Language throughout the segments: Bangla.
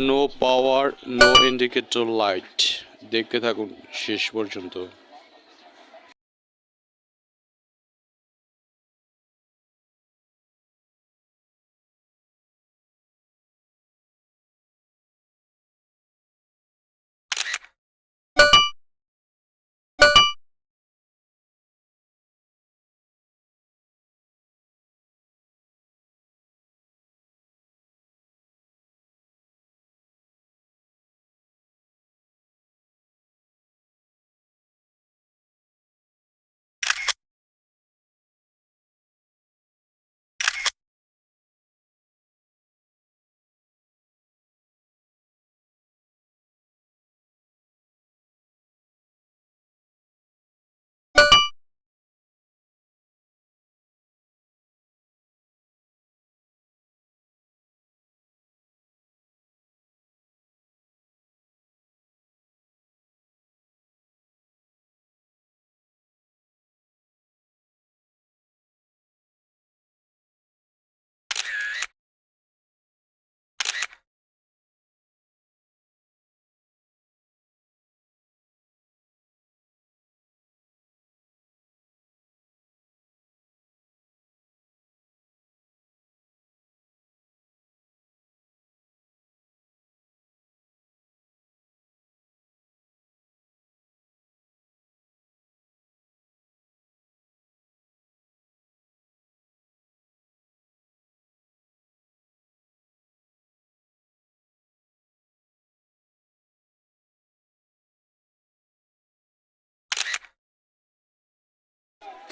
No power no indicator light দেখতে থাকুন শেষ পর্যন্ত।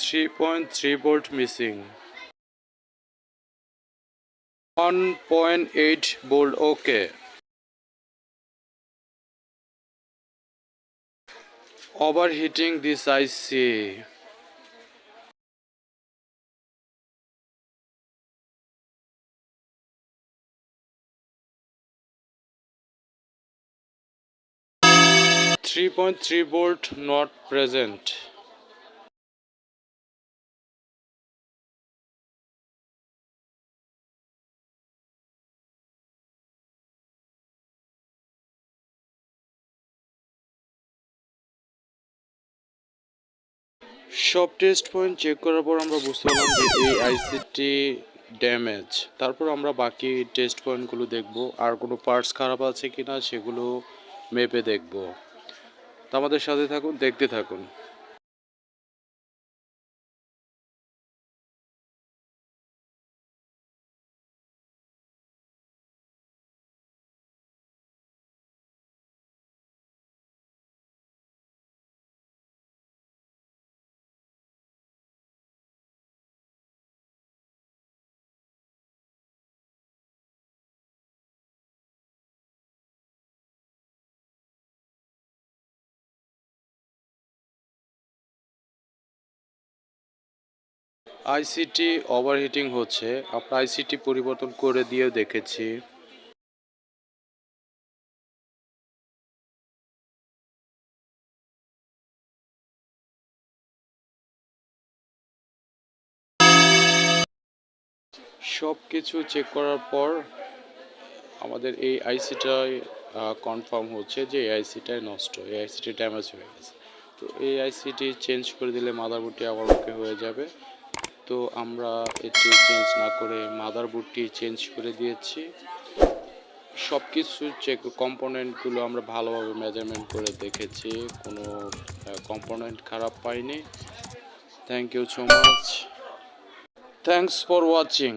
Three point three volt missing one point eight volt okay overheating this IC Three point three volt not present. সব টেস্ট পয়েন্ট চেক করার পর আমরা বুঝতে পারলাম যে এই আইসিটি ড্যামেজ তারপর আমরা বাকি টেস্ট পয়েন্টগুলো দেখব, আর কোনো পার্টস খারাপ আছে কিনা সেগুলো মেপে দেখব। তো আমাদের সাথে থাকুন, দেখতে থাকুন। আইসিটি ওভারহিটিং হচ্ছে। আমরা আইসিটি পরিবর্তন করে দিয়েও দেখেছি। সব কিছু চেক করার পর আমাদের এই আইসিটাই কনফার্ম হচ্ছে যে এই আইসিটাই নষ্ট। এই আইসিটি ড্যামেজ হয়ে গেছে। তো এই আইসিটি চেঞ্জ করে দিলে মাদারবোর্ডটি আবার ওকে হয়ে যাবে। তো আমরা এটি চেঞ্জ না করে মাদারবোর্ডটি চেঞ্জ করে দিয়েছি। সব কিছু চেক কম্পোনেন্টগুলো আমরা ভালোভাবে মেজারমেন্ট করে দেখেছি। কোনো কম্পোনেন্ট খারাপ পাইনি। Thank you so much thanks for watching